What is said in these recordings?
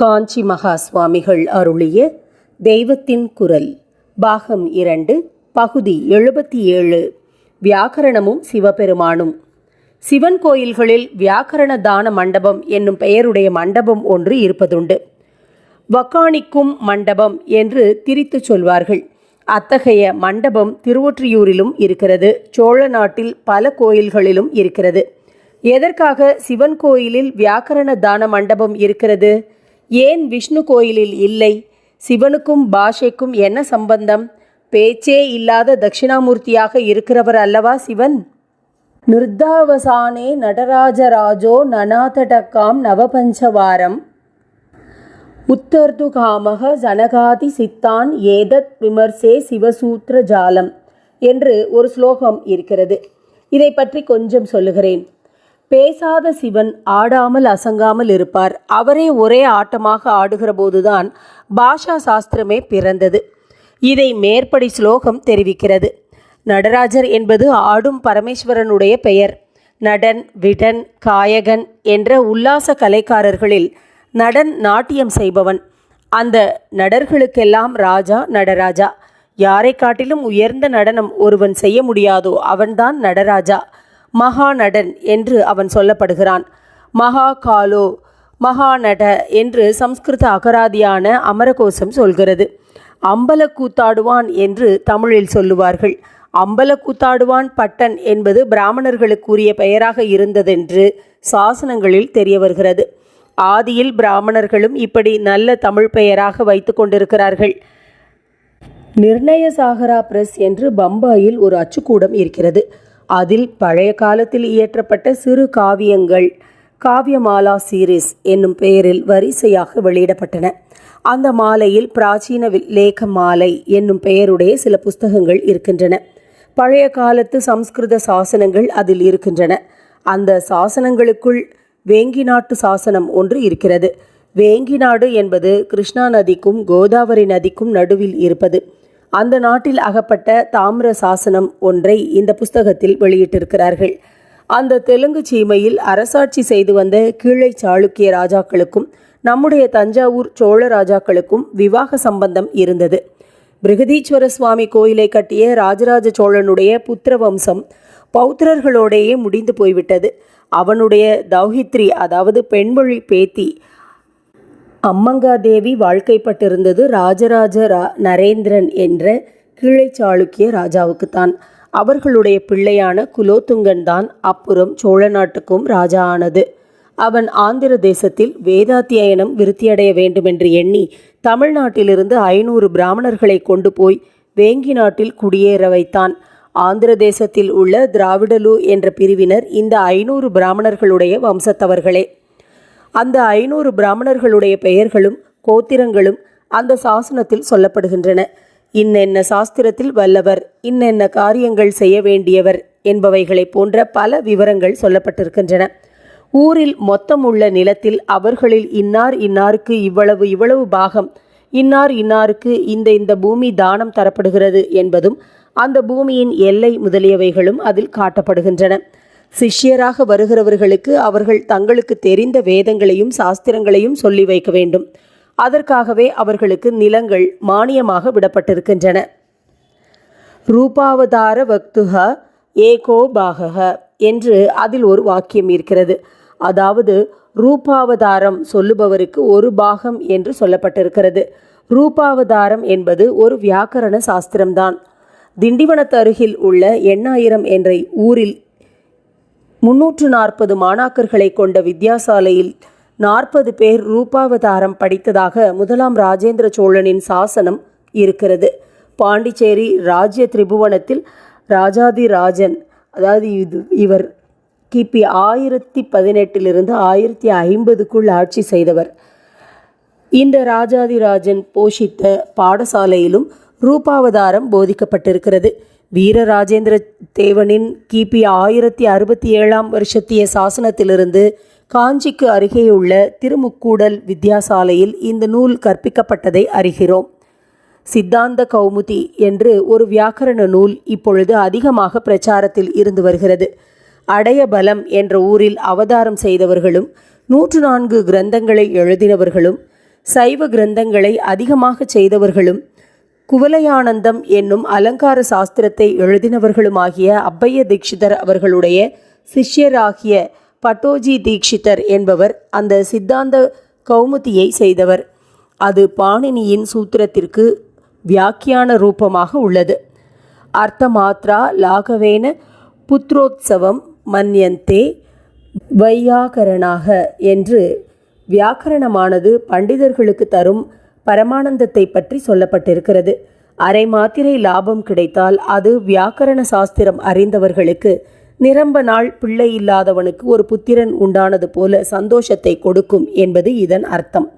காஞ்சி மகா சுவாமிகள் அருளிய தெய்வத்தின் குரல் பாகம் இரண்டு பகுதி எழுபத்தி ஏழு வியாக்கரணமும் சிவபெருமானும். சிவன் கோயில்களில் வியாக்கரண தான மண்டபம் என்னும் பெயருடைய மண்டபம் ஒன்று இருப்பதுண்டு. வக்காணிக்கும் மண்டபம் என்று திரித்துச் சொல்வார்கள். அத்தகைய மண்டபம் திருவொற்றியூரிலும் இருக்கிறது. சோழ நாட்டில் பல கோயில்களிலும் இருக்கிறது. எதற்காக சிவன் கோயிலில் வியாக்கரண தான மண்டபம் இருக்கிறது? ஏன் விஷ்ணு கோயிலில் இல்லை? சிவனுக்கும் பாஷைக்கும் என்ன சம்பந்தம்? பேச்சே இல்லாத தட்சிணாமூர்த்தியாக இருக்கிறவர் அல்லவா சிவன்? நிர்தாவசானே நடராஜராஜோ நனாதடக்காம் நவபஞ்சவாரம். உத்தர்துகாமக ஜனகாதி சித்தான் ஏதத் விமர்சே சிவசூத்திர ஜாலம் என்று ஒரு ஸ்லோகம் இருக்கிறது. இதை பற்றி கொஞ்சம் சொல்லுகிறேன். பேசாத சிவன் ஆடாமல் அசங்காமல் இருப்பார். அவரே ஒரே ஆட்டமாக ஆடுகிற போதுதான் பாஷா சாஸ்திரமே பிறந்தது. இதை மேற்படி ஸ்லோகம் தெரிவிக்கிறது. நடராஜர் என்பது ஆடும் பரமேஸ்வரனுடைய பெயர். நடன் விடன் காயகன் என்ற உல்லாச கலைக்காரர்களில் நடன் நாட்டியம் செய்பவன். அந்த நடர்களுக்கெல்லாம் ராஜா நடராஜா. யாரை காட்டிலும் உயர்ந்த நடனம் ஒருவன் செய்ய முடியாதோ அவன்தான் நடராஜா. மகாநடன் என்று அவன் சொல்லப்படுகிறான். மகா காலோ மகாநட என்று சம்ஸ்கிருத அகராதியான அமரகோசம் சொல்கிறது. அம்பல கூத்தாடுவான் என்று தமிழில் சொல்லுவார்கள். அம்பல கூத்தாடுவான் பட்டன் என்பது பிராமணர்களுக்குரிய பெயராக இருந்ததென்று சாசனங்களில் தெரிய வருகிறது. ஆதியில் பிராமணர்களும் இப்படி நல்ல தமிழ் பெயராக வைத்து கொண்டிருக்கிறார்கள். நிர்ணய சாகரா பிரஸ் என்று பம்பாயில் ஒரு அச்சுக்கூடம் இருக்கிறது. அதில் பழைய காலத்தில் இயற்றப்பட்ட சிறு காவியங்கள் காவியமாலா சீரீஸ் என்னும் பெயரில் வரிசையாக வெளியிடப்பட்டன. அந்த மாலையில் பிராச்சீன வி- லேக மாலை என்னும் பெயருடைய சில புஸ்தகங்கள் இருக்கின்றன. பழைய காலத்து சம்ஸ்கிருத சாசனங்கள் அதில் இருக்கின்றன. அந்த சாசனங்களுக்குள் வேங்கி நாட்டு சாசனம் ஒன்று இருக்கிறது. வேங்கி நாடு என்பது கிருஷ்ணா நதிக்கும் கோதாவரி நதிக்கும் நடுவில் இருப்பது. அந்த நாட்டில் அகப்பட்ட தாமிர சாசனம் ஒன்றை இந்த புஸ்தகத்தில் வெளியிட்டிருக்கிறார்கள். அந்த தெலுங்கு சீமையில் அரசாட்சி செய்து வந்த கீழை சாளுக்கிய ராஜாக்களுக்கும் நம்முடைய தஞ்சாவூர் சோழ ராஜாக்களுக்கும் விவாக சம்பந்தம் இருந்தது. பிருகதீஸ்வர சுவாமி கோயிலை கட்டிய ராஜராஜ சோழனுடைய புத்திர வம்சம் பௌத்திரர்களோடையே முடிந்து போய்விட்டது. அவனுடைய தௌஹித்ரி அதாவது பெண்மொழி பேத்தி அம்மங்காதேவி வாழ்க்கைப்பட்டிருந்தது ராஜராஜ ரா நரேந்திரன் என்ற கீழை சாளுக்கிய ராஜாவுக்குத்தான். அவர்களுடைய பிள்ளையான குலோத்துங்கன் தான் அப்புறம் சோழ நாட்டுக்கும் ராஜா ஆனது அவன் ஆந்திர தேசத்தில் வேதாத்தியனம் விருத்தியடைய வேண்டுமென்று எண்ணி தமிழ்நாட்டிலிருந்து ஐநூறு பிராமணர்களை கொண்டு போய் வேங்கி நாட்டில் குடியேற வைத்தான். ஆந்திர தேசத்தில் உள்ள திராவிடலு என்ற பிரிவினர் இந்த ஐநூறு பிராமணர்களுடைய வம்சத்தவர்களே. அந்த ஐநூறு பிராமணர்களுடைய பெயர்களும் கோத்திரங்களும் அந்த சாசனத்தில் சொல்லப்படுகின்றன. இன்னென்ன சாஸ்திரத்தில் வல்லவர் இன்னென்ன காரியங்கள் செய்ய வேண்டியவர் என்பவைகளைப் போன்ற பல விவரங்கள் சொல்லப்பட்டிருக்கின்றன. ஊரில் மொத்தம் உள்ள நிலத்தில் அவர்களில் இன்னார் இன்னாருக்கு இவ்வளவு இவ்வளவு பாகம் இன்னார் இன்னாருக்கு இந்த இந்த பூமி தானம் தரப்படுகிறது என்பதும் அந்த பூமியின் எல்லை முதலியவைகளும் அதில் காட்டப்படுகின்றன. சிஷ்யராக வருகிறவர்களுக்கு அவர்கள் தங்களுக்கு தெரிந்த வேதங்களையும் சாஸ்திரங்களையும் சொல்லி வைக்க வேண்டும். அதற்காகவே அவர்களுக்கு நிலங்கள் மானியமாக விடப்பட்டிருக்கின்றன. ரூபாவதார வக்துக ஏகோ பாகக என்று அதில் ஒரு வாக்கியம் இருக்கிறது. அதாவது ரூபாவதாரம் சொல்லுபவருக்கு ஒரு பாகம் என்று சொல்லப்பட்டிருக்கிறது. ரூபாவதாரம் என்பது ஒரு வியாக்கரண சாஸ்திரம்தான். திண்டிவனத்து அருகில் உள்ள எண்ணாயிரம் என்ற ஊரில் முன்னூற்று நாற்பது மாணாக்கர்களை கொண்ட வித்யாசாலையில் நாற்பது பேர் ரூபாவதாரம் படித்ததாக முதலாம் ராஜேந்திர சோழனின் சாசனம் இருக்கிறது. பாண்டிச்சேரி ராஜ்ய திரிபுவனத்தில் ராஜாதி ராஜன் அதாவது இது இவர் கிபி ஆயிரத்தி பதினெட்டிலிருந்து ஆயிரத்தி ஐம்பதுக்குள் ஆட்சி செய்தவர். இந்த ராஜாதிராஜன் போஷித்த பாடசாலையிலும் ரூபாவதாரம் போதிக்கப்பட்டிருக்கிறது. வீரராஜேந்திர தேவனின் கிபி ஆயிரத்தி அறுபத்தி ஏழாம் வருஷத்திய சாசனத்திலிருந்து காஞ்சிக்கு அருகேயுள்ள திருமுக்கூடல் வித்யாசாலையில் இந்த நூல் கற்பிக்கப்பட்டதை அறிகிறோம். சித்தாந்த கௌமுதி என்று ஒரு வியாக்கரண நூல் இப்பொழுது அதிகமாக பிரச்சாரத்தில் இருந்து வருகிறது. அடையபலம் என்ற ஊரில் அவதாரம் செய்தவர்களும் நூற்று நான்கு கிரந்தங்களை எழுதினவர்களும் சைவ கிரந்தங்களை அதிகமாகச் செய்தவர்களும் குவலயானந்தம் என்னும் அலங்கார சாஸ்திரத்தை எழுதினவர்களுமாகிய அப்பைய தீட்சிதர் அவர்களுடைய சிஷ்யராகிய பட்டோஜி தீட்சிதர் என்பவர் அந்த சித்தாந்த கௌமுதியை செய்தவர். அது பாணினியின் சூத்திரத்திற்கு வியாக்கியான ரூபமாக உள்ளது. அர்த்தமாத்ரா லாகவேன புத்ரோத்சவம் மன்யந்தே வையாகரணாக என்று வியாக்கரணமானது பண்டிதர்களுக்கு தரும் பரமானந்தத்தை பற்றி சொல்லப்பட்டிருக்கிறது. அரை மாத்திரை லாபம் கிடைத்தால் அது வியாக்கரண சாஸ்திரம் அறிந்தவர்களுக்கு நிரம்ப நாள் பிள்ளை இல்லாதவனுக்கு ஒரு புத்திரன் உண்டானது போல சந்தோஷத்தை கொடுக்கும் என்பது இதன் அர்த்தம்.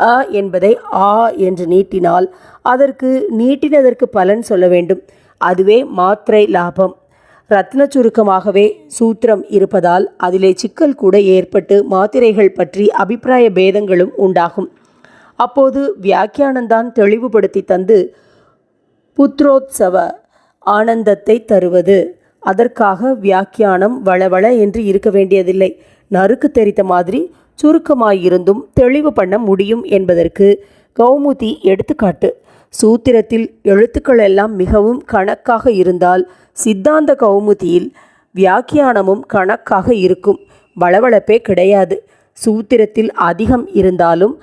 அ என்பதை ஆ என்று நீட்டினால் அதற்கு நீட்டினதற்கு பலன் சொல்ல வேண்டும். அதுவே மாத்திரை லாபம். ரத்ன சுருக்கமாகவே சூத்திரம் இருப்பதால் அதிலே சிக்கல் கூட ஏற்பட்டு மாத்திரைகள் பற்றி அபிப்பிராய பேதங்களும் உண்டாகும். அப்போது வியாக்கியானந்தான் தெளிவுபடுத்தி தந்து புத்ரோத்சவ ஆனந்தத்தை தருவது. அதற்காக வியாக்கியானம் வளவள என்று இருக்க வேண்டியதில்லை. நறுக்கு தெரித்த மாதிரி சுருக்கமாயிருந்தும் தெளிவு பண்ண முடியும் என்பதற்கு கௌமுதி எடுத்துக்காட்டு. சூத்திரத்தில் எழுத்துக்கள் எல்லாம் மிகவும் கணக்காக இருந்தால் சித்தாந்த கௌமுதியில் வியாக்கியானமும் கணக்காக இருக்கும். வளவளப்பே கிடையாது. சூத்திரத்தில் அதிகம் இருந்தாலும்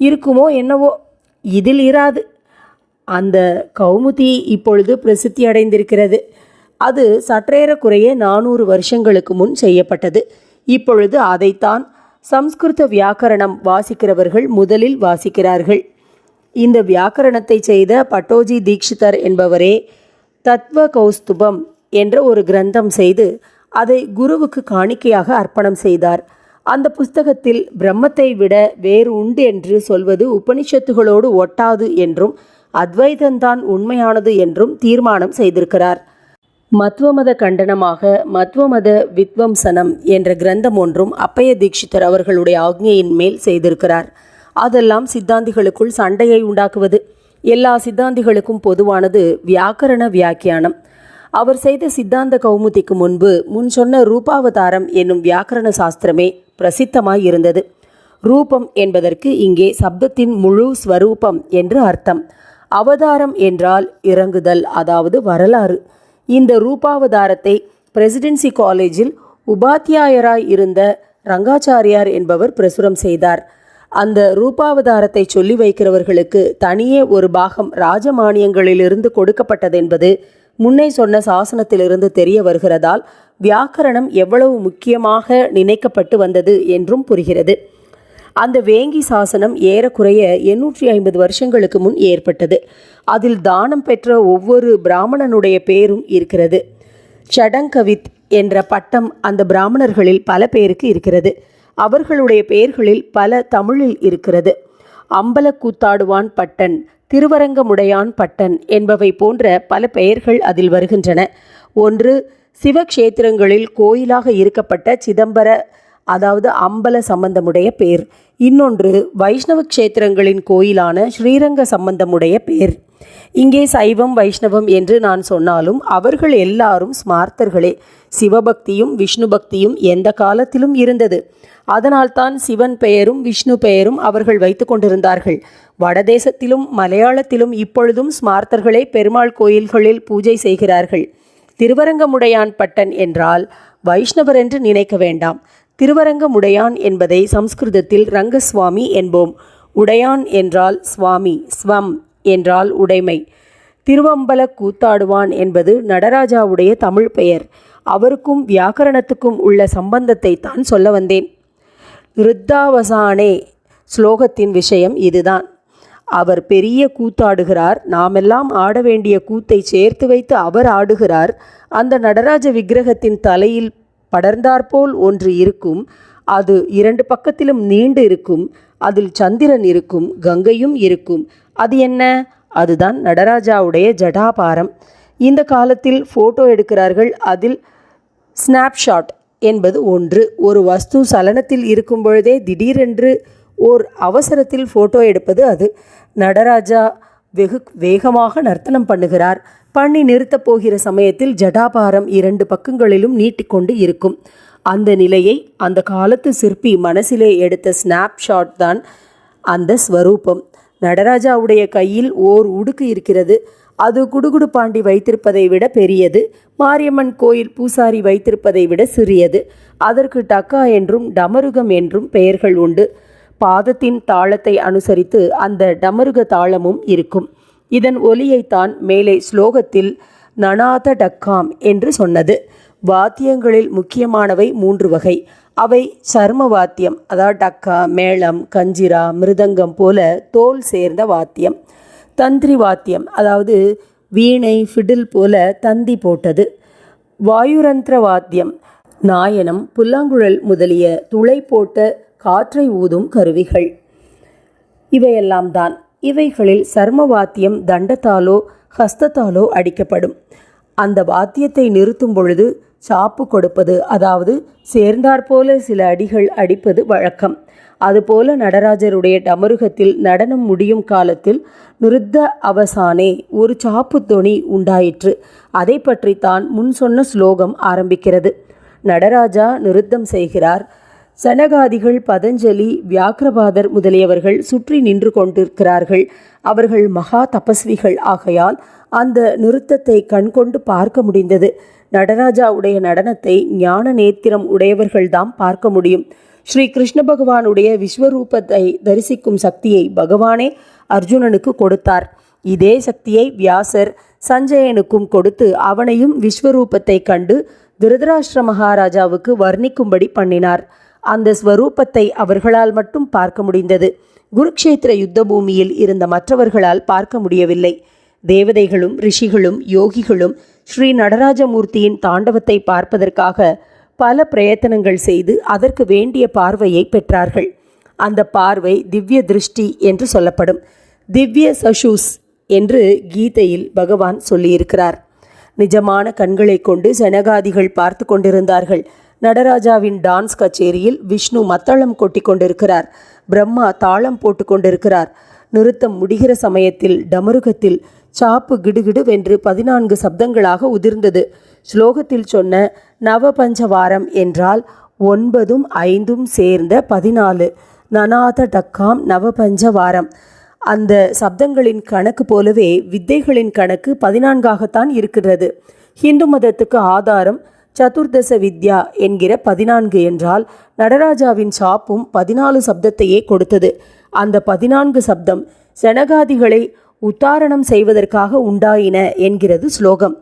இருக்குமோ என்னவோ இதில் இராது. அந்த கௌமுதி இப்பொழுது பிரசித்தி அடைந்திருக்கிறது. அது சற்றேறக்குறைய நானூறு வருஷங்களுக்கு முன் செய்யப்பட்டது. இப்பொழுது அதைத்தான் சம்ஸ்கிருத வியாக்கரணம் வாசிக்கிறவர்கள் முதலில் வாசிக்கிறார்கள். இந்த வியாக்கரணத்தை செய்த பட்டோஜி தீக்ஷிதர் என்பவரே தத்வ கௌஸ்துபம் என்ற ஒரு கிரந்தம் செய்து அதை குருவுக்கு காணிக்கையாக அர்ப்பணம் செய்தார். அந்த புஸ்தகத்தில் பிரம்மத்தை விட வேறு உண்டு என்று சொல்வது உபனிஷத்துகளோடு ஒட்டாது என்றும் அத்வைதந்தான் உண்மையானது என்றும் தீர்மானம் செய்திருக்கிறார். மத்வமத கண்டனமாக மத்வமத வித்வம்சனம் என்ற கிரந்தம் ஒன்றும் அப்பைய தீட்சிதர் அவர்களுடைய ஆக்ஞையின் மேல் செய்திருக்கிறார். அதெல்லாம் சித்தாந்திகளுக்குள் சண்டையை உண்டாக்குவது. எல்லா சித்தாந்திகளுக்கும் பொதுவானது வியாக்கரண வியாக்கியானம். அவர் செய்த சித்தாந்த கௌமுதிக்கு முன்பு முன் சொன்ன ரூபாவதாரம் என்னும் வியாக்கரண சாஸ்திரமே பிரசித்தமாய் இருந்தது. ரூபம் என்பதற்கு இங்கே சப்தத்தின் முழு ஸ்வரூபம் என்று அர்த்தம். அவதாரம் என்றால் இறங்குதல் அதாவது வரலாறு. இந்த ரூபாவதாரத்தை பிரசிடென்சி காலேஜில் உபாத்தியாயராய் இருந்த ரங்காச்சாரியார் என்பவர் பிரசுரம் செய்தார். அந்த ரூபாவதாரத்தை சொல்லி வைக்கிறவர்களுக்கு தனியே ஒரு பாகம் ராஜமானியங்களிலிருந்து கொடுக்கப்பட்டதென்பது முன்னே சொன்ன சாசனத்திலிருந்து தெரிய வருகிறதால் வியாக்கரணம் எவ்வளவு முக்கியமாக நினைக்கப்பட்டு வந்தது என்றும் புரிகிறது. அந்த வேங்கி சாசனம் ஏறக்குறைய எண்ணூற்றி ஐம்பது வருஷங்களுக்கு முன் ஏற்பட்டது. அதில் தானம் பெற்ற ஒவ்வொரு பிராமணனுடைய பேரும் இருக்கிறது. சடங்கவித் என்ற பட்டம் அந்த பிராமணர்களில் பல பேருக்கு இருக்கிறது. அவர்களுடைய பெயர்களில் பல தமிழில் இருக்கிறது. அம்பலக்கூத்தாடுவான் பட்டன் திருவரங்கமுடையான் பட்டன் என்பவை போன்ற பல பெயர்கள் அதில் வருகின்றன. ஒன்று சிவக்ஷேத்திரங்களில் கோயிலாக இருக்கப்பட்ட சிதம்பர அதாவது அம்பல சம்பந்தமுடைய பேர். இன்னொன்று வைஷ்ணவ க்ஷேத்திரங்களின் கோயிலான ஸ்ரீரங்க சம்பந்தமுடைய பேர். இங்கே சைவம் வைஷ்ணவம் என்று நான் சொன்னாலும் அவர்கள் எல்லாரும் ஸ்மார்த்தர்களே. சிவபக்தியும் விஷ்ணு பக்தியும் எந்த காலத்திலும் இருந்தது. அதனால்தான் சிவன் பெயரும் விஷ்ணு பெயரும் அவர்கள் வைத்து கொண்டிருந்தார்கள். வடதேசத்திலும் மலையாளத்திலும் இப்பொழுதும் ஸ்மார்த்தர்களே பெருமாள் கோயில்களில் பூஜை செய்கிறார்கள். திருவரங்கமுடையான் பட்டன் என்றால் வைஷ்ணவர் என்று நினைக்க வேண்டாம். திருவரங்கமுடையான் என்பதை சம்ஸ்கிருதத்தில் ரங்கசுவாமி என்போம். உடையான் என்றால் சுவாமி ஸ்வம் என்றால் உடைமை. திருவம்பல கூத்தாடுவான் என்பது நடராஜாவுடைய தமிழ் பெயர். அவருக்கும் வியாக்கரணத்துக்கும் உள்ள சம்பந்தத்தை தான் சொல்ல வந்தேன். ருத்தாவசானே ஸ்லோகத்தின் விஷயம் இதுதான். அவர் பெரிய கூத்தாடுகிறார். நாமெல்லாம் ஆட வேண்டிய கூத்தை சேர்த்து வைத்து அவர் ஆடுகிறார். அந்த நடராஜ விக்கிரகத்தின் தலையில் படர்ந்தாற்போல் ஒன்று இருக்கும். அது இரண்டு பக்கத்திலும் நீண்டு இருக்கும். அதில் சந்திரன் இருக்கும் கங்கையும் இருக்கும். அது என்ன? அதுதான் நடராஜாவுடைய ஜடாபாரம். இந்த காலத்தில் ஃபோட்டோ எடுக்கிறார்கள். அதில் ஸ்னாப்ஷாட் என்பது ஒன்று. ஒரு வஸ்து சலனத்தில் இருக்கும் பொழுதே திடீரென்று ஓர் அவசரத்தில் ஃபோட்டோ எடுப்பது அது. நடராஜா வெகு வேகமாக நர்த்தனம் பண்ணுகிறார். பண்ணி நிறுத்தப் போகிற சமயத்தில் ஜடாபாரம் இரண்டு பக்கங்களிலும் நீட்டிக்கொண்டு இருக்கும். அந்த நிலையை அந்த காலத்து சிற்பி மனசிலே எடுத்த ஸ்னாப்ஷாட் தான் அந்த ஸ்வரூபம். நடராஜாவுடைய கையில் ஓர் உடுக்கு இருக்கிறது. அது குடுகுடு பாண்டி வைத்திருப்பதை விட பெரியது. மாரியம்மன் கோயில் பூசாரி வைத்திருப்பதை விட சிறியது. அதற்கு டக்கா என்றும் டமருகம் என்றும் பெயர்கள் உண்டு. பாதத்தின் தாளத்தை அனுசரித்து அந்த டமருக தாளமும் இருக்கும். இதன் ஒலியைத்தான் மேலே ஸ்லோகத்தில் நனாத டக்காம் என்று சொன்னது. வாத்தியங்களில் முக்கியமானவை மூன்று வகை. அவை சர்ம வாத்தியம் அதாவது டக்கா மேளம் கஞ்சிரா மிருதங்கம் போல தோல் சேர்ந்த வாத்தியம். தந்திரி வாத்தியம் அதாவது வீணை ஃபிடில் போல தந்தி போட்டது. வாயுரந்திர வாத்தியம் நாயனம் புல்லாங்குழல் முதலிய துளை போட்ட காற்றை ஊதும் கருவிகள். இவையெல்லாம் தான் இவைகளில் சர்ம வாத்தியம் தண்டத்தாலோ ஹஸ்தத்தாலோ அடிக்கப்படும். அந்த வாத்தியத்தை நிறுத்தும் பொழுது சாப்பு கொடுப்பது அதாவது சேர்ந்தாற்போல சில அடிகள் அடிப்பது வழக்கம். அதுபோல நடராஜருடைய டமருகத்தில் நடனம் முடியும் காலத்தில் நிருத்த அவசானே ஒரு சாப்பு தொனி உண்டாயிற்று. அதை பற்றி தான் முன் சொன்ன ஸ்லோகம் ஆரம்பிக்கிறது. நடராஜா நிருத்தம் செய்கிறார். சனகாதிகள் பதஞ்சலி வியாக்கிரபாதர் முதலியவர்கள் சுற்றி நின்று கொண்டிருக்கிறார்கள். அவர்கள் மகா தபஸ்விகள் ஆகையால் அந்த நிறுத்தத்தை கண்கொண்டு பார்க்க முடிந்தது. நடராஜாவுடைய நடனத்தை ஞான நேத்திரம் உடையவர்கள்தான் பார்க்க முடியும். ஸ்ரீ கிருஷ்ண பகவானுடைய விஸ்வரூபத்தை தரிசிக்கும் சக்தியை பகவானே அர்ஜுனனுக்கு கொடுத்தார். இதே சக்தியை வியாசர் சஞ்சயனுக்கும் கொடுத்து அவனையும் விஸ்வரூபத்தை கண்டு திருதராஷ்டிர மகாராஜாவுக்கு வர்ணிக்கும்படி பண்ணினார். அந்த ஸ்வரூபத்தை அவர்களால் மட்டும் பார்க்க முடிந்தது. குருக்ஷேத்திர யுத்த பூமியில் இருந்த மற்றவர்களால் பார்க்க முடியவில்லை. தேவதைகளும் ரிஷிகளும் யோகிகளும் ஸ்ரீ நடராஜமூர்த்தியின் தாண்டவத்தை பார்ப்பதற்காக பல பிரயத்தனங்கள் செய்து அதற்கு வேண்டிய பார்வையை பெற்றார்கள். அந்த பார்வை திவ்ய திருஷ்டி என்று சொல்லப்படும். திவ்ய சஷூஸ் என்று கீதையில் பகவான் சொல்லியிருக்கிறார். நிஜமான கண்களை கொண்டு ஜனகாதிகள் பார்த்து கொண்டிருந்தார்கள். நடராஜாவின் டான்ஸ் கச்சேரியில் விஷ்ணு மத்தளம் கொட்டி கொண்டிருக்கிறார். பிரம்மா தாளம் போட்டு கொண்டிருக்கிறார். நிறுத்தம் முடிகிற சமயத்தில் டமருகத்தில் சாப்பு கிடுகிடு வென்று பதினான்கு சப்தங்களாக உதிர்ந்தது. ஸ்லோகத்தில் சொன்ன நவபஞ்சவாரம் என்றால் ஒன்பதும் ஐந்தும் சேர்ந்த பதினாலு. நனாத டக்காம் நவபஞ்சவாரம். அந்த சப்தங்களின் கணக்கு போலவே வித்தைகளின் கணக்கு பதினான்காகத்தான் இருக்கிறது. ஹிந்து மதத்துக்கு ஆதாரம் சதுர்தச வித்யா என்கிற பதினான்கு என்றால் நடராஜாவின் சாப்பும் பதினாலு சப்தத்தையே கொடுத்தது. அந்த பதினான்கு சப்தம் செனகாதிகளை உத்தாரணம் செய்வதற்காக உண்டாயின என்கிறது ஸ்லோகம்.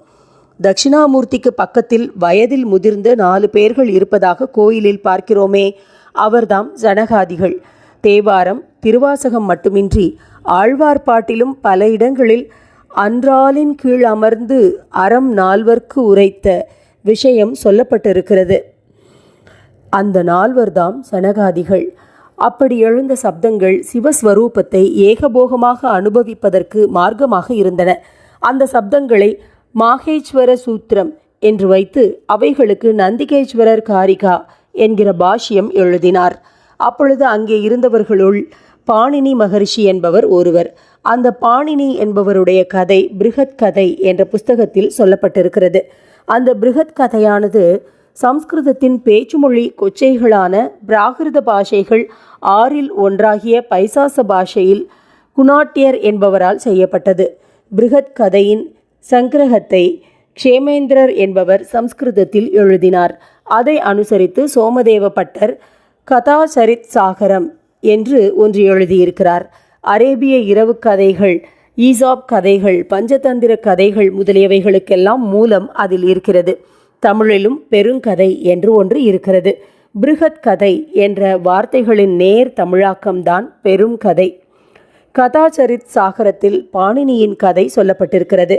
தட்சிணாமூர்த்திக்கு பக்கத்தில் வயதில் முதிர்ந்த நாலு பேர்கள் இருப்பதாக கோயிலில் பார்க்கிறோமே அவர்தாம் ஜனகாதிகள். தேவாரம் திருவாசகம் மட்டுமின்றி ஆழ்வார்பாட்டிலும் பல இடங்களில் அன்றாலின் கீழ் அமர்ந்து அறம் நால்வர்க்கு உரைத்த விஷயம் சொல்லப்பட்டிருக்கிறது. அந்த நால்வர்தாம் சனகாதிகள் அப்படி எழுந்த சப்தங்கள் சிவஸ்வரூபத்தை ஏகபோகமாக அனுபவிப்பதற்கு மார்க்கமாக இருந்தன. அந்த சப்தங்களை மாகேஸ்வர சூத்திரம் என்று வைத்து அவைகளுக்கு நந்திகேஸ்வரர் காரிகா என்கிற பாஷ்யம் எழுதினார். அப்பொழுது அங்கே இருந்தவர்களுள் பாணினி மகரிஷி என்பவர் ஒருவர். அந்த பாணினி என்பவருடைய கதை பிருகத் கதை என்ற புஸ்தகத்தில் சொல்லப்பட்டிருக்கிறது. அந்த பிருகத் கதையானது சம்ஸ்கிருதத்தின் பேச்சுமொழி கொச்சைகளான பிராகிருத பாஷைகள் ஆறில் ஒன்றாகிய பைசாச பாஷையில் குணாட்டியர் என்பவரால் செய்யப்பட்டது. பிருகத் கதையின் சங்கிரகத்தை க்ஷேமேந்திரர் என்பவர் சம்ஸ்கிருதத்தில் எழுதினார். அதை அனுசரித்து சோமதேவ பட்டர் கதாசரித் சாகரம் என்று ஒன்று எழுதியிருக்கிறார். அரேபிய இரவு கதைகள் ஈசாப் கதைகள் பஞ்சதந்திர கதைகள் முதலியவைகளுக்கெல்லாம் மூலம் அதில் இருக்கிறது. தமிழிலும் பெருங்கதை என்று ஒன்று இருக்கிறது. பிருகத் கதை என்ற வார்த்தைகளின் நேர் தமிழாக்கம்தான் பெரும் கதை. கதாச்சரித் சாகரத்தில் பாணினியின் கதை சொல்லப்பட்டிருக்கிறது.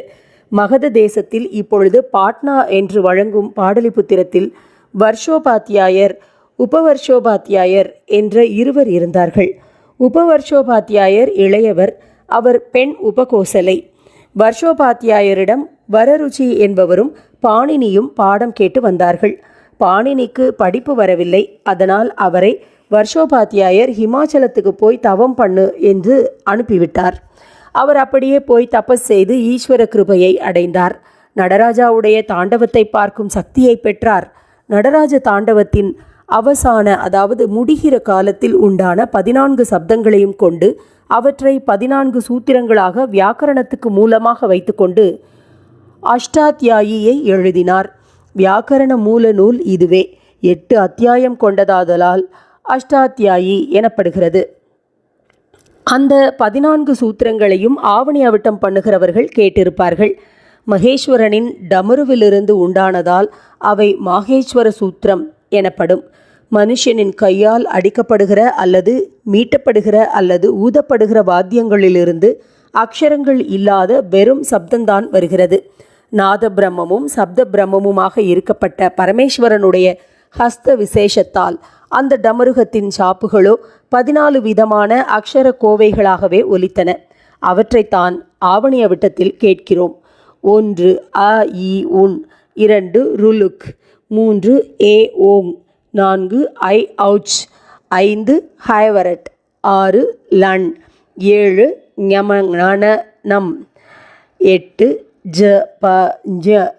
மகத தேசத்தில் இப்பொழுது பாட்னா என்று வழங்கும் பாடலிபுத்திரத்தில் வர்ஷோபாத்தியாயர் உபவர்ஷோபாத்தியாயர் என்ற இருவர் இருந்தார்கள். உபவர்ஷோபாத்தியாயர் இளையவர் அவர் பெண் உபகோசலை. வர்ஷோபாத்தியாயரிடம் வரருச்சி என்பவரும் பாணினியும் பாடம் கேட்டு வந்தார்கள். பாணினிக்கு படிப்பு வரவில்லை. அதனால் அவரை வர்ஷோபாத்தியாயர் ஹிமாச்சலத்துக்கு போய் தவம் பண்ணு என்று அனுப்பிவிட்டார். அவர் அப்படியே போய் தபஸ் செய்து ஈஸ்வர கிருபையை அடைந்தார். நடராஜாவுடைய தாண்டவத்தை பார்க்கும் சக்தியை பெற்றார். நடராஜ தாண்டவத்தின் அவசான அதாவது முடிகிற காலத்தில் உண்டான பதினான்கு சப்தங்களையும் கொண்டு அவற்றை பதினான்கு சூத்திரங்களாக வியாக்கரணத்துக்கு மூலமாக வைத்துக்கொண்டு அஷ்டாத்தியாயியை எழுதினார். வியாக்கரண மூல நூல் இதுவே. எட்டு அத்தியாயம் கொண்டதாதலால் அஷ்டாத்தியாயி எனப்படுகிறது. அந்த பதினான்கு சூத்திரங்களையும் ஆவணி அவிட்டம் பண்ணுகிறவர்கள் கேட்டிருப்பார்கள். மகேஸ்வரனின் டமருவிலிருந்து உண்டானதால் அவை மாகேஸ்வர சூத்திரம் எனப்படும். மனுஷனின் கையால் அடிக்கப்படுகிற அல்லது மீட்டப்படுகிற அல்லது ஊதப்படுகிற வாத்தியங்களிலிருந்து அக்ஷரங்கள் இல்லாத வெறும் சப்தந்தான் வருகிறது. நாத பிரம்மமும் சப்த பிரம்மமுமாக இருக்கப்பட்ட பரமேஸ்வரனுடைய ஹஸ்த விசேஷத்தால் அந்த டமருகத்தின் சாப்புகளோ பதினாலு விதமான அக்ஷர கோவைகளாகவே ஒலித்தன. அவற்றைத்தான் ஆவணிய விட்டத்தில் கேட்கிறோம். ஒன்று அ இ உன். இரண்டு ருலுக். மூன்று ஏ ஓங் நான்கு ஐ அவுச் ஐந்து ஹைவரட் ஆறு லன். ஏழு ஞம நம் எட்டு ஜ ப ஜ.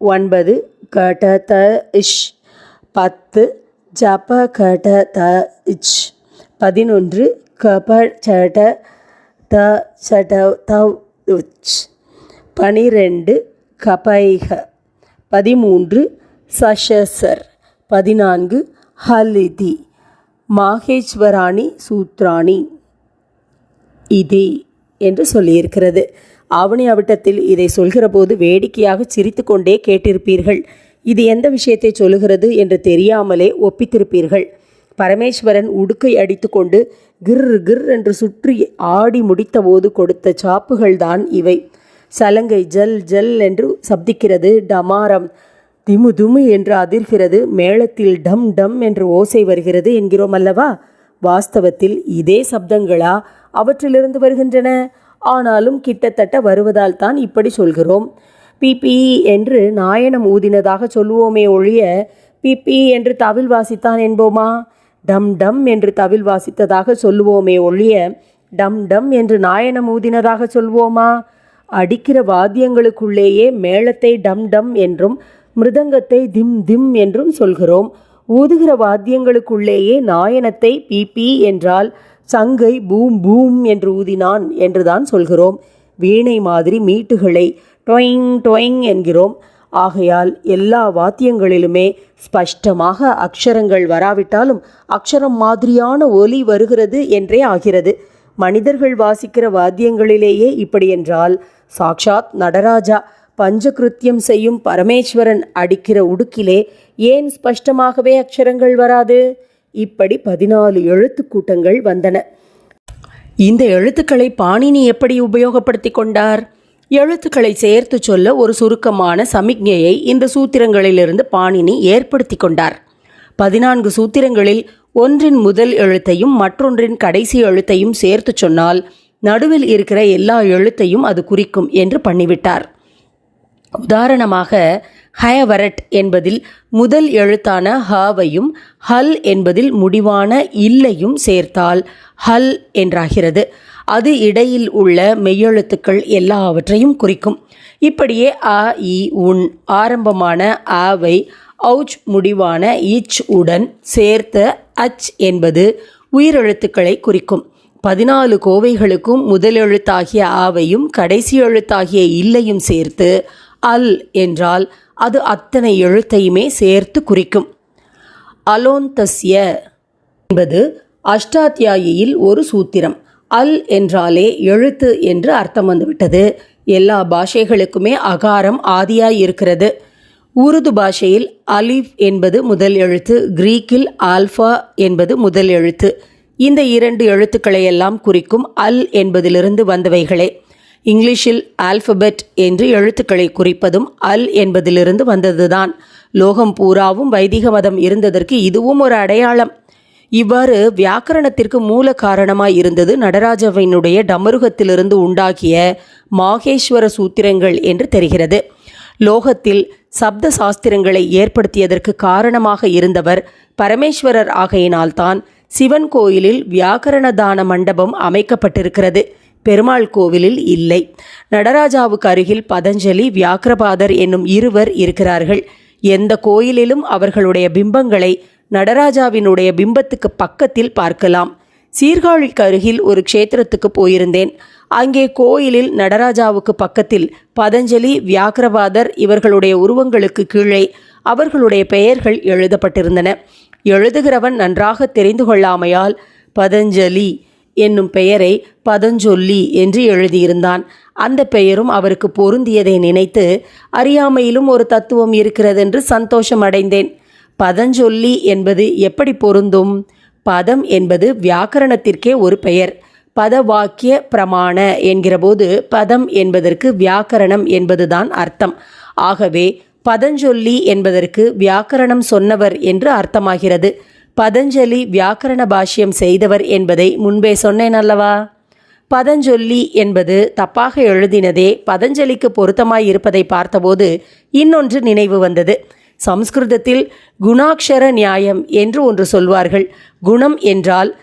ஒன்பது கட த இஷ் பத்து ஜப கட த இச் பதினொன்று கப சட த சட தவ் உச் பனிரெண்டு கபைக. பதிமூன்று சஷசர். பதினான்கு ஹலிதி. மாகேஸ்வராணி சூத்ராணி. இதே என்று சொல்லியிருக்கிறது. அவனி அவிட்டத்தில் இதை சொல்கிறபோது வேடிக்கையாக சிரித்துக்கொண்டே கேட்டிருப்பீர்கள். இது எந்த விஷயத்தை சொல்லுகிறது என்று தெரியாமலே ஒப்பித்திருப்பீர்கள். பரமேஸ்வரன் உடுக்கை அடித்துக்கொண்டு கிர் கிர் என்று சுற்றி ஆடி முடித்தபோது கொடுத்த சாப்புகள்தான் இவை. சலங்கை ஜல் ஜல் என்று சப்திக்கிறது. டமாரம் திமு துமு என்று அதிர்கிறது. மேளத்தில் டம் டம் என்று ஓசை வருகிறது என்கிறோம் அல்லவா? வாஸ்தவத்தில் இதே சப்தங்களா? அவற்றிலிருந்து வருகின்றன. ஆனாலும் கிட்டத்தட்ட வருவதால் தான் இப்படி சொல்கிறோம். பிபி என்று நாயனம் ஊதினதாக சொல்லுவோமே ஒழிய பிபி என்று தவில் வாசித்தான் என்போமா? டம் டம் என்று தவில் வாசித்ததாக சொல்லுவோமே ஒழிய டம் டம் என்று நாயனம் ஊதினதாக சொல்வோமா அடிக்கிற வாத்தியங்களுக்குள்ளேயே மேளத்தை டம் டம் என்றும் மிருதங்கத்தை திம் திம் என்றும் சொல்கிறோம். ஊதுகிற வாத்தியங்களுக்குள்ளேயே நாயனத்தை பிபி என்றால் சங்கை பூம் பூம் என்று ஊதினான் என்றுதான் சொல்கிறோம். வீணை மாதிரி மீட்டுகளை டொயிங் டொயிங் என்கிறோம். ஆகையால் எல்லா வாத்தியங்களிலுமே ஸ்பஷ்டமாக அக்ஷரங்கள் வராவிட்டாலும் அக்ஷரம் மாதிரியான ஒலி வருகிறது என்றே ஆகிறது. மனிதர்கள் வாசிக்கிற வாத்தியங்களிலேயே இப்படி என்றால் சாக்ஷாத் நடராஜா பஞ்சகிருத்தியம் செய்யும் பரமேஸ்வரன் அடிக்கிற உடுக்கிலே ஏன் ஸ்பஷ்டமாகவே அக்ஷரங்கள் வராது? இப்படி பதினாலு எழுத்துக்கூட்டங்கள் வந்தன. இந்த எழுத்துக்களை பாணினி எப்படி உபயோகப்படுத்தி கொண்டார்? எழுத்துக்களை சேர்த்து சொல்ல ஒரு சுருக்கமான சமிக்ஞையை இந்த சூத்திரங்களிலிருந்து பாணினி ஏற்படுத்தி கொண்டார். பதினான்கு சூத்திரங்களில் ஒன்றின் முதல் எழுத்தையும் மற்றொன்றின் கடைசி எழுத்தையும் சேர்த்து சொன்னால் நடுவில் இருக்கிற எல்லா எழுத்தையும் அது குறிக்கும் என்று பண்ணிவிட்டார். உதாரணமாக ஹயவரட் என்பதில் முதல் எழுத்தான ஹாவையும் ஹல் என்பதில் முடிவான இல்லையும் சேர்த்தால் ஹல் என்றாகிறது. அது இடையில் உள்ள மெய்யெழுத்துக்கள் எல்லாவற்றையும் குறிக்கும். இப்படியே அ இ உன் ஆரம்பமான ஆவை அவுச் முடிவான இச் உடன் சேர்த்த அச் என்பது உயிரெழுத்துக்களை குறிக்கும். பதினாலு கோவைகளுக்கும் முதல் எழுத்தாகிய ஆவையும் கடைசி எழுத்தாகிய இல்லையும் சேர்த்து அல் என்றால் அது அத்தனை எழுத்தையுமே சேர்த்து குறிக்கும். அலோந்தஸ்ய என்பது அஷ்டாத்தியாயியில் ஒரு சூத்திரம். அல் என்றாலே எழுத்து என்று அர்த்தம் வந்துவிட்டது. எல்லா பாஷைகளுக்குமே அகாரம் ஆதியாய் இருக்கிறது. உருது பாஷையில் அலிஃப் என்பது முதல் எழுத்து கிரீக்கில் ஆல்ஃபா என்பது முதல் எழுத்து. இந்த இரண்டு எழுத்துக்களை எல்லாம் குறிக்கும் அல் என்பதிலிருந்து வந்தவைகளே. இங்கிலீஷில் ஆல்பபெட் என்று எழுத்துக்களை குறிப்பதும் அல் என்பதிலிருந்து வந்ததுதான். லோகம் பூராவும் வைதிக மதம் இருந்ததற்கு இதுவும் ஒரு அடையாளம். இவ்வாறு வியாக்கரணத்திற்கு மூல காரணமாய் இருந்தது நடராஜவினுடைய டமருகத்திலிருந்து உண்டாகிய மாகேஸ்வர சூத்திரங்கள் என்று தெரிகிறது. லோகத்தில் சப்த சாஸ்திரங்களை ஏற்படுத்தியதற்கு காரணமாக இருந்தவர் பரமேஸ்வரர் ஆகையினால்தான் சிவன் கோயிலில் வியாக்கரண தான மண்டபம் அமைக்கப்பட்டிருக்கிறது. பெருமாள் கோவிலில் இல்லை. நடராஜாவுக்கு அருகில் பதஞ்சலி வியாக்கிரபாதர் என்னும் இருவர் இருக்கிறார்கள். எந்த கோயிலிலும் அவர்களுடைய பிம்பங்களை நடராஜாவினுடைய பிம்பத்துக்கு பக்கத்தில் பார்க்கலாம். சீர்காழிக்கு அருகில் ஒரு க்ஷேத்திரத்துக்கு போயிருந்தேன். அங்கே கோயிலில் நடராஜாவுக்கு பக்கத்தில் பதஞ்சலி வியாக்கிரவாதர் இவர்களுடைய உருவங்களுக்கு கீழே அவர்களுடைய பெயர்கள் எழுதப்பட்டிருந்தன. எழுதுகிறவன் நன்றாக தெரிந்து கொள்ளாமையால் பதஞ்சலி என்னும் பெயரை பதஞ்சொல்லி என்று எழுதியிருந்தான். அந்த பெயரும் அவருக்கு பொருந்தியதை நினைத்து அறியாமையிலும் ஒரு தத்துவம் இருக்கிறதென்று சந்தோஷம் அடைந்தேன் பதஞ்சொல்லி என்பது எப்படி பொருந்தும்? பதம் என்பது வியாக்கரணத்திற்கே ஒரு பெயர். பதவாக்கிய பிரமாண என்கிறபோது பதம் என்பதற்கு வியாக்கரணம் என்பதுதான் அர்த்தம். ஆகவே பதஞ்சொல்லி என்பதற்கு வியாக்கரணம் சொன்னவர் என்று அர்த்தமாகிறது. பதஞ்சலி வியாக்கரண பாஷ்யம் செய்தவர் என்பதை முன்பே சொன்னேன் அல்லவா? பதஞ்சொல்லி என்பது தப்பாக எழுதினதே பதஞ்சலிக்கு பொருத்தமாய் இருப்பதை பார்த்தபோது இன்னொன்று நினைவு வந்தது. சம்ஸ்கிருதத்தில் குணாக்ஷர நியாயம் என்று ஒன்று சொல்வார்கள். குணம் என்றால்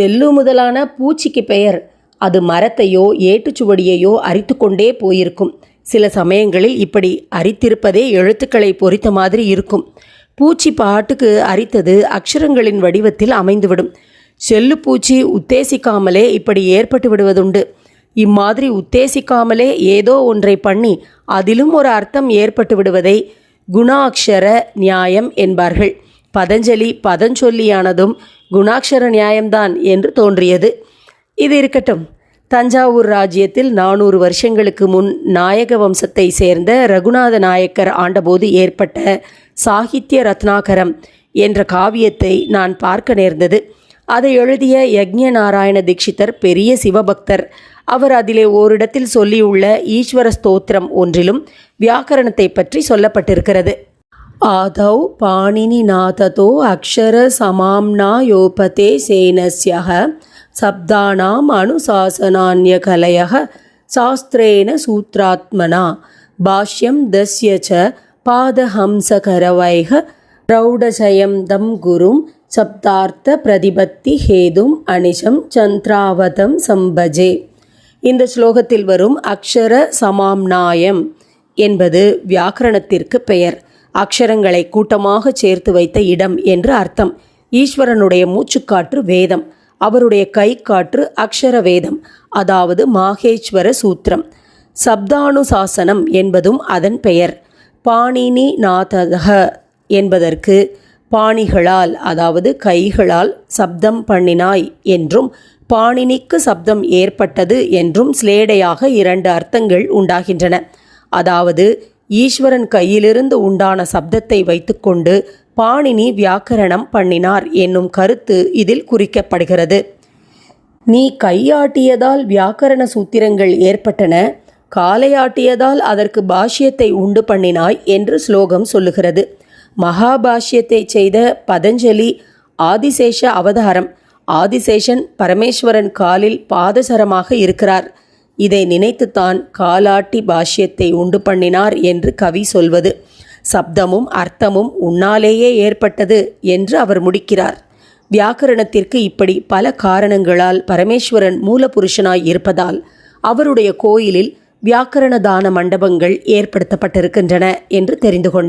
தெல்லு முதலான பூச்சிக்கு பெயர். அது மரத்தையோ ஏட்டுச்சுவடியையோ அரித்து கொண்டே போயிருக்கும். சில சமயங்களில் இப்படி அரித்திருப்பதே எழுத்துக்களை பொறித்த மாதிரி இருக்கும். பூச்சி பாட்டுக்கு அரித்தது அக்ஷரங்களின் வடிவத்தில் அமைந்துவிடும். செல்லு பூச்சி உத்தேசிக்காமலே இப்படி ஏற்பட்டு விடுவதுண்டு. இம்மாதிரி உத்தேசிக்காமலே ஏதோ ஒன்றை பண்ணி அதிலும் ஒரு அர்த்தம் ஏற்பட்டு விடுவதை குணாக்ஷர நியாயம் என்பார்கள். பதஞ்சலி பதஞ்சொல்லியானதும் குணாக்ஷர நியாயம்தான் என்று தோன்றியது. இது இருக்கட்டும். தஞ்சாவூர் ராஜ்யத்தில் நானூறு வருஷங்களுக்கு முன் நாயக வம்சத்தை சேர்ந்த ரகுநாத நாயக்கர் ஆண்டபோது ஏற்பட்ட சாகித்ய ரத்னாகரம் என்ற காவியத்தை நான் பார்க்க நேர்ந்தது. அதை எழுதிய யக்ஞ நாராயண தீட்சிதர் பெரிய சிவபக்தர். அவர் அதிலே ஓரிடத்தில் சொல்லியுள்ள ஈஸ்வர ஸ்தோத்திரம் ஒன்றிலும் வியாக்கரணத்தை பற்றி சொல்லப்பட்டிருக்கிறது. ஆதௌ பாணினிநாததோ அக்ஷர சமாம்னா யோபதே சேனஸ்யக சப்தானாம் அனுசாசனான்யகலயः சாஸ்திரேன சூத்ராத்மனா. பாஷ்யம் தஸ்ய ச பாதஹம்சகரவைக பிரௌடசயம் தம் குரும் சப்தார்த்த பிரதிபத்தி ஹேதும் அனிஷம் சந்திராவதம் சம்பஜே. இந்த ஸ்லோகத்தில் வரும் அக்ஷர சமாம்நாயம் என்பது வியாக்கரணத்திற்கு பெயர். அக்ஷரங்களை கூட்டமாக சேர்த்து வைத்த இடம் என்று அர்த்தம். ஈஸ்வரனுடைய மூச்சுக்காற்று வேதம். அவருடைய கை காற்று அக்ஷர வேதம் அதாவது மாகேஸ்வர சூத்திரம். சப்தானுசாசனம் என்பதும் அதன் பெயர். பாணினி நாதக என்பதற்கு பாணிகளால் அதாவது கைகளால் சப்தம் பண்ணினாய் என்றும் பாணினிக்கு சப்தம் ஏற்பட்டது என்றும் ஸ்லேடையாக இரண்டு அர்த்தங்கள் உண்டாகின்றன. அதாவது ஈஸ்வரன் கையிலிருந்து உண்டான சப்தத்தை வைத்துக்கொண்டு பாணினி வியாக்கரணம் பண்ணினார் என்னும் கருத்து இதில் குறிக்கப்படுகிறது. நீ கையாட்டியதால் வியாக்கரண சூத்திரங்கள் ஏற்பட்டன காலையாட்டியதால் அதற்கு பாஷ்யத்தை உண்டு பண்ணினாய் என்று ஸ்லோகம் சொல்லுகிறது. மகாபாஷ்யத்தை செய்த பதஞ்சலி ஆதிசேஷ அவதாரம். ஆதிசேஷன் பரமேஸ்வரன் காலில் பாதசரமாக இருக்கிறார். இதை நினைத்துத்தான் காலாட்டி பாஷ்யத்தை உண்டு பண்ணினார் என்று கவி சொல்வது. சப்தமும் அர்த்தமும் உன்னாலேயே ஏற்பட்டது என்று அவர் முடிக்கிறார். வியாக்கரணத்திற்கு இப்படி பல காரணங்களால் பரமேஸ்வரன் மூலபுருஷனாய் இருப்பதால் அவருடைய கோயிலில் வியாக்கரண தான மண்டபங்கள் ஏற்படுத்தப்பட்டிருக்கின்றன என்று தெரிந்து கொண்டார்